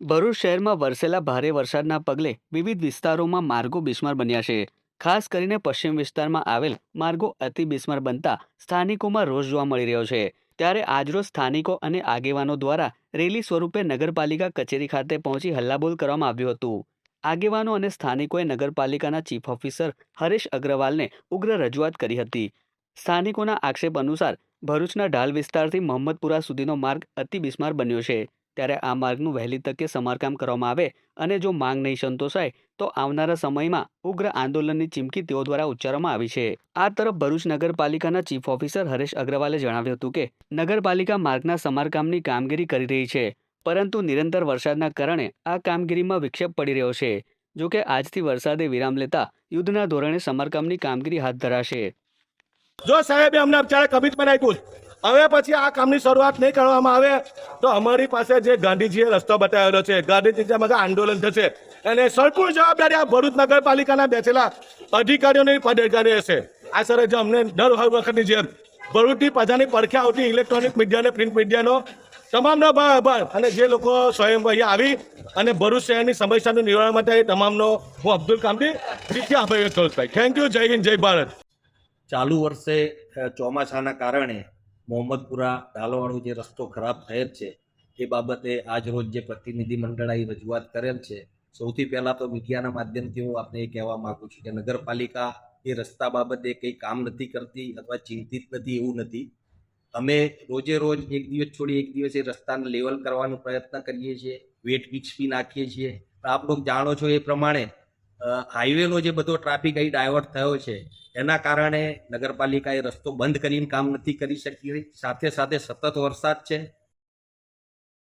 ભરૂચ શહેરમાં વરસેલા ભારે વરસાદના પગલે વિવિધ વિસ્તારોમાં માર્ગો બિસ્માર બન્યા છે. ખાસ કરીને પશ્ચિમ વિસ્તારમાં આવેલ માર્ગો અતિ બિસ્માર બનતા સ્થાનિકોમાં રોષ જોવા મળી રહ્યો છે. ત્યારે આજરોજ સ્થાનિકો અને આગેવાનો દ્વારા રેલી સ્વરૂપે નગરપાલિકા કચેરી ખાતે પહોંચી હલ્લાબોલ કરવામાં આવ્યું હતું. આગેવાનો અને સ્થાનિકોએ નગરપાલિકાના ચીફ ઓફિસર હરેશ અગ્રવાલને ઉગ્ર રજૂઆત કરી હતી. સ્થાનિકોના આક્ષેપ અનુસાર ભરૂચના ઢાલ વિસ્તારથી મોહમ્મદપુરા સુધીનો માર્ગ અતિ બિસ્માર બન્યો છે. ત્યારે આ માર્ગનું વહેલી તકે સમારકામ કરવામાં આવે અને જો માંગ નહીં સંતોષાય, તો આવનારા સમયમાં ઉગ્ર આંદોલનની ચીમકી તેઓ દ્વારા ઉચ્ચારવામાં આવી છે આ તરફ ભરૂચ નગરપાલિકાના ચીફ ઓફિસર હરેશ અગ્રવાલે જણાવ્યું હતું કે, નગરપાલિકા માર્ગના સમારકામની કામગીરી કરી રહી છે, પરંતુ નિરંતર વરસાદના કારણે આ કામગીરીમાં વિક્ષેપ પડી રહ્યો છે જો કે આજથી વરસાદે વિરામ લેતા યુદ્ધના ધોરણે સમારકામની કામગીરી હાથ ધરાશે જો સાહેબે અમને બિચારા કમિટમેન્ટ આપ્યું. હવે પછી આ કામની શરૂઆત નહીં કરવામાં આવે તો અમારી પાસે જે ગાંધીજીએ રસ્તો બતાવેલો છે, ગાંધીજી આંદોલન થશે, અને સંપૂર્ણ જવાબદારી આ ભરૂચ નગરપાલિકાના બેઠેલા અધિકારીઓની પદાધિકારી હશે. આ સર જો અમને દર વખતની જેમ ભરૂચની પ્રજાની પડખે આવતી ઇલેક્ટ્રોનિક મીડિયા અને પ્રિન્ટ મીડિયાનો તમામનો આભાર અને જે લોકો સ્વયં અહીંયા આવી અને ભરૂચ શહેરની સમસ્યાનું નિવારણ માટે તમામનો હું અબ્દુલ કામદી છું ભાઈ. થેન્ક યુ જય હિન્દ, જય ભારત. ચાલુ વર્ષે ચોમાસાના કારણે મોહમ્મદપુરા ઢાલવાળો જે રસ્તો ખરાબ થયેલ છે, એ બાબતે આજ રોજ જે પ્રતિનિધિ મંડળ અહીં રજૂઆત કરેલ છે, સૌથી પહેલાં તો મીડિયાના માધ્યમથી હું આપને એ કહેવા માગું છું કે નગરપાલિકા એ રસ્તા બાબતે કંઈ કામ નથી કરતી અથવા ચિંતિત નથી એવું નથી. અમે રોજે રોજ એક દિવસ છોડી એક દિવસ એ રસ્તાને લેવલ કરવાનો પ્રયત્ન કરીએ છીએ વેટ મિક્સ બી નાખીએ છીએ. આપ લોકો જાણો છો એ પ્રમાણે હાઈવેનો જે બધો ટ્રાફિક અહીં ડાયવર્ટ થયો છે, એના કારણે નગરપાલિકાએ રસ્તો બંધ કરીને કામ નથી કરી શકી. સાથે સાથે સતત વરસાદ છે.